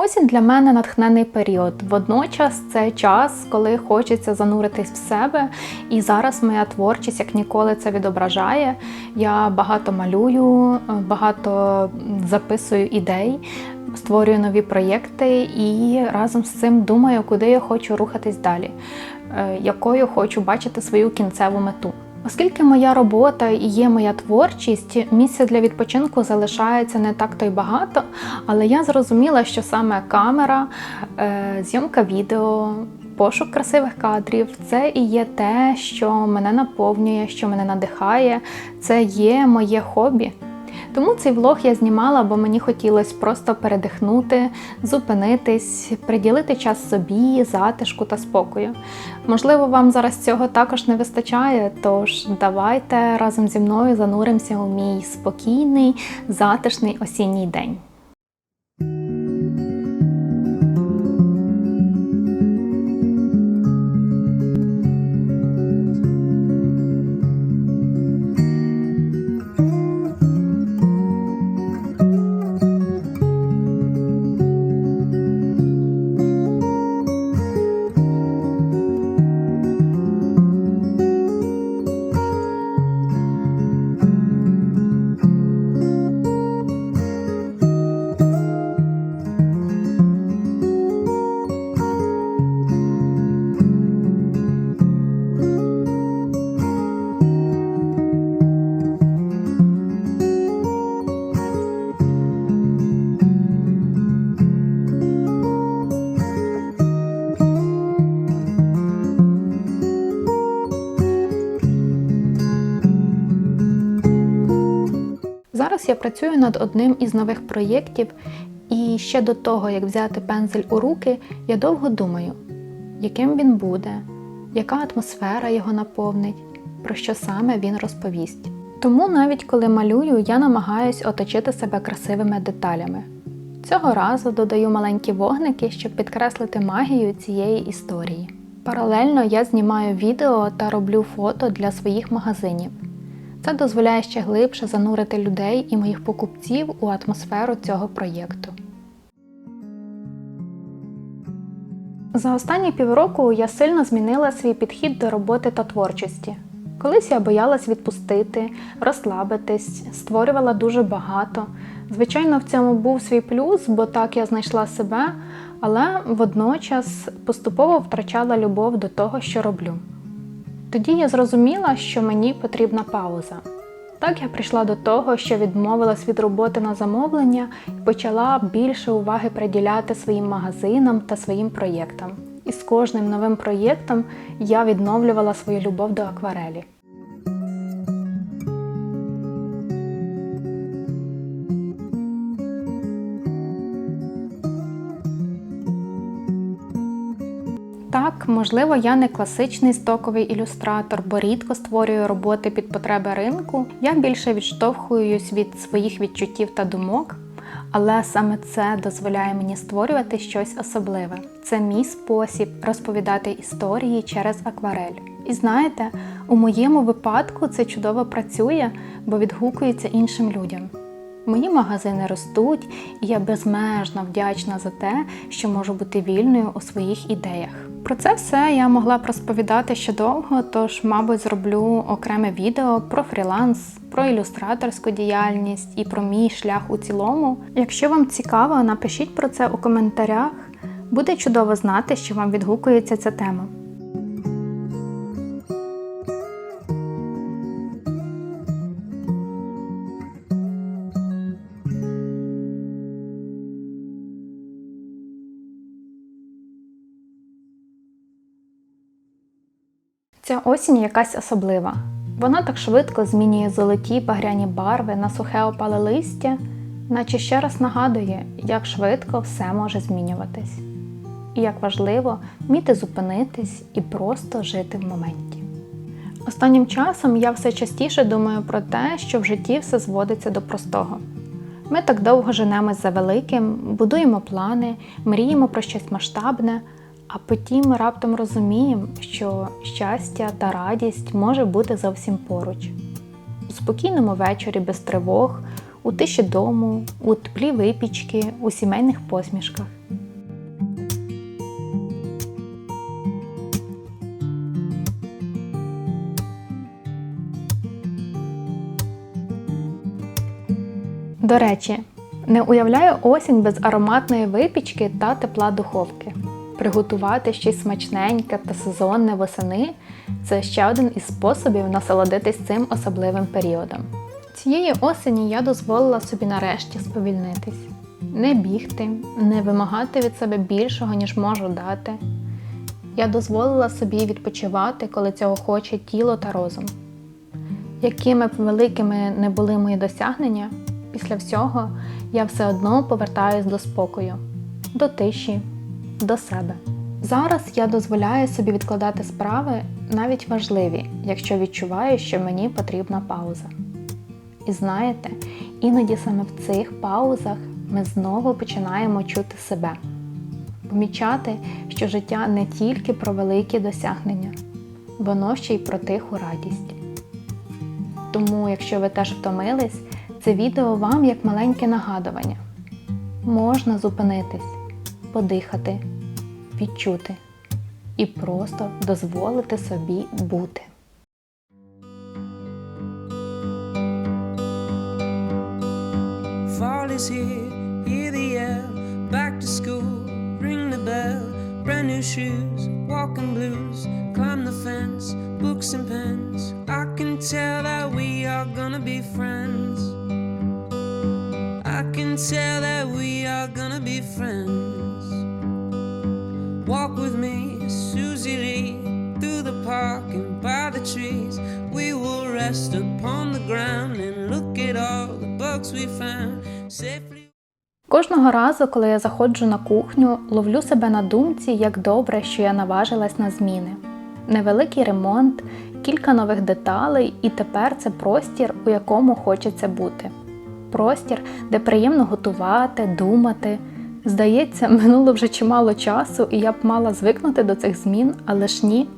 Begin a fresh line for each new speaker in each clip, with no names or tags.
Осінь для мене натхнений період. Водночас це час, коли хочеться зануритись в себе. І зараз моя творчість як ніколи це відображає. Я багато малюю, багато записую ідей, створюю нові проєкти і разом з цим думаю, куди я хочу рухатись далі, е, якою хочу бачити свою кінцеву мету. Оскільки моя робота і є моя творчість, місця для відпочинку залишається не так то й багато, але я зрозуміла, що саме камера, е, зйомка відео, пошук красивих кадрів це і є те, що мене наповнює, що мене надихає, це є моє хобі. Тому цей влог я знімала, бо мені хотілося просто передихнути, зупинитись, приділити час собі, затишку та спокою. Можливо, вам зараз цього також не вистачає, тож давайте разом зі мною зануримося у мій спокійний, затишний осінній день. Я працюю над одним із нових проєктів, і ще до того, як взяти пензель у руки, я довго думаю, яким він буде, яка атмосфера його наповнить, про що саме він розповість. Тому навіть коли малюю, я намагаюсь оточити себе красивими деталями. Цього разу додаю маленькі вогники, щоб підкреслити магію цієї історії. Паралельно я знімаю відео та роблю фото для своїх магазинів. Це дозволяє ще глибше занурити людей і моїх покупців у атмосферу цього проєкту. За останні півроку я сильно змінила свій підхід до роботи та творчості. Колись я боялась відпустити, розслабитись, створювала дуже багато. Звичайно, в цьому був свій плюс, бо так я знайшла себе, але водночас поступово втрачала любов до того, що роблю. Тоді я зрозуміла, що мені потрібна пауза. Так я прийшла до того, що відмовилась від роботи на замовлення і почала більше уваги приділяти своїм магазинам та своїм проєктам. І з кожним новим проєктом я відновлювала свою любов до акварелі. Так, можливо, я не класичний стоковий ілюстратор, бо рідко створюю роботи під потреби ринку. Я більше відштовхуюсь від своїх відчуттів та думок, але саме це дозволяє мені створювати щось особливе. Це мій спосіб розповідати історії через акварель. І знаєте, у моєму випадку це чудово працює, бо відгукується іншим людям. Мої магазини ростуть, і я безмежно вдячна за те, що можу бути вільною у своїх ідеях. Про це все я могла б розповідати ще довго, тож, мабуть, зроблю окреме відео про фріланс, про ілюстраторську діяльність і про мій шлях у цілому. Якщо вам цікаво, напишіть про це у коментарях. Буде чудово знати, що вам відгукується ця тема. Ця осінь якась особлива. Вона так швидко змінює золоті багряні барви на сухе опале листя, наче ще раз нагадує, як швидко все може змінюватись. І як важливо вміти зупинитись і просто жити в моменті. Останнім часом я все частіше думаю про те, що в житті все зводиться до простого. Ми так довго женемось за великим, будуємо плани, мріємо про щось масштабне, а потім ми раптом розуміємо, що щастя та радість може бути зовсім поруч. У спокійному вечорі без тривог, у тиші дому, у теплі випічки, у сімейних посмішках. До речі, не уявляю осінь без ароматної випічки та тепла духовки. Приготувати щось смачненьке та сезонне восени це ще один із способів насолодитись цим особливим періодом. Цієї осені я дозволила собі нарешті сповільнитись, не бігти, не вимагати від себе більшого, ніж можу дати. Я дозволила собі відпочивати, коли цього хоче тіло та розум. Якими б великими не були мої досягнення, після всього я все одно повертаюсь до спокою, до тиші, до себе. Зараз я дозволяю собі відкладати справи навіть важливі, якщо відчуваю, що мені потрібна пауза. І знаєте, іноді саме в цих паузах ми знову починаємо чути себе, помічати, що життя не тільки про великі досягнення, воно ще й про тиху радість. Тому, якщо ви теж втомились, це відео вам як маленьке нагадування. Можна зупинитись, подихати, відчути і просто дозволити собі бути.
Fall is here, hear the yell. Back to school, ring the bell. Brand new shoes, walking blues. Climb the fence, books and pens. I can tell that we are gonna be friends. I can tell that we are gonna be friends. With me, Susie Lee, through the park and by the trees. We will rest upon the ground and look at all the bugs we found safely.
Кожного разу, коли я заходжу на кухню, ловлю себе на думці, як добре, що я наважилась на зміни. Невеликий ремонт, кілька нових деталей, і тепер це простір, у якому хочеться бути. Простір, де приємно готувати, думати. Здається, минуло вже чимало часу, і я б мала звикнути до цих змін, але ж ні.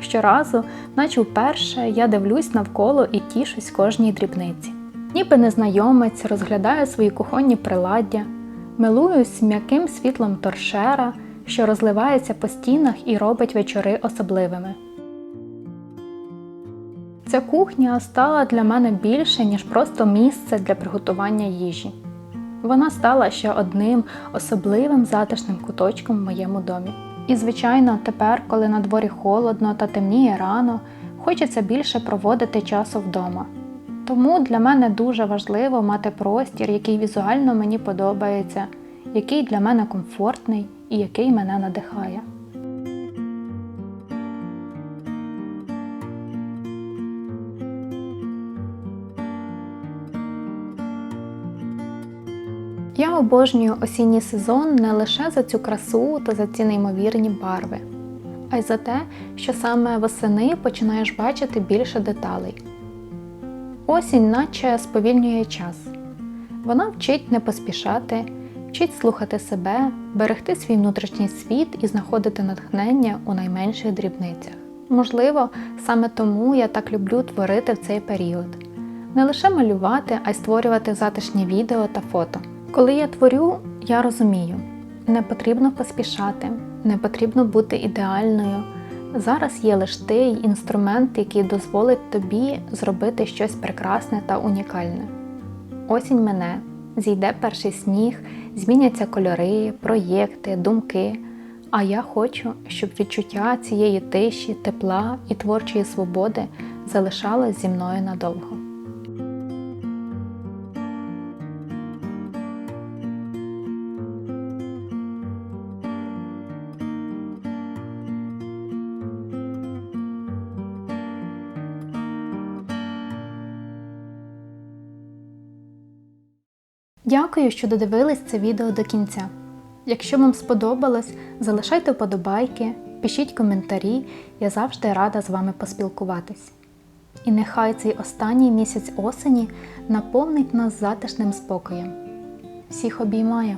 Щоразу, наче вперше, я дивлюсь навколо і тішусь кожній дрібниці. Ніби незнайомець розглядаю свої кухонні приладдя, милуюсь м'яким світлом торшера, що розливається по стінах і робить вечори особливими. Ця кухня стала для мене більше, ніж просто місце для приготування їжі. Вона стала ще одним особливим затишним куточком в моєму домі. І, звичайно, тепер, коли на дворі холодно та темніє рано, хочеться більше проводити часу вдома. Тому для мене дуже важливо мати простір, який візуально мені подобається, який для мене комфортний і який мене надихає. Обожнюю осінній сезон не лише за цю красу та за ці неймовірні барви, а й за те, що саме восени починаєш бачити більше деталей. Осінь наче сповільнює час. Вона вчить не поспішати, вчить слухати себе, берегти свій внутрішній світ і знаходити натхнення у найменших дрібницях. Можливо, саме тому я так люблю творити в цей період. Не лише малювати, а й створювати затишні відео та фото. Коли я творю, я розумію, не потрібно поспішати, не потрібно бути ідеальною. Зараз є лише той інструмент, який дозволить тобі зробити щось прекрасне та унікальне. Осінь мене, зійде перший сніг, зміняться кольори, проєкти, думки. А я хочу, щоб відчуття цієї тиші, тепла і творчої свободи залишалось зі мною надовго. Дякую, що додивились це відео до кінця. Якщо вам сподобалось, залишайте вподобайки, пишіть коментарі, я завжди рада з вами поспілкуватись. І нехай цей останній місяць осені наповнить нас затишним спокоєм. Всіх обіймаю!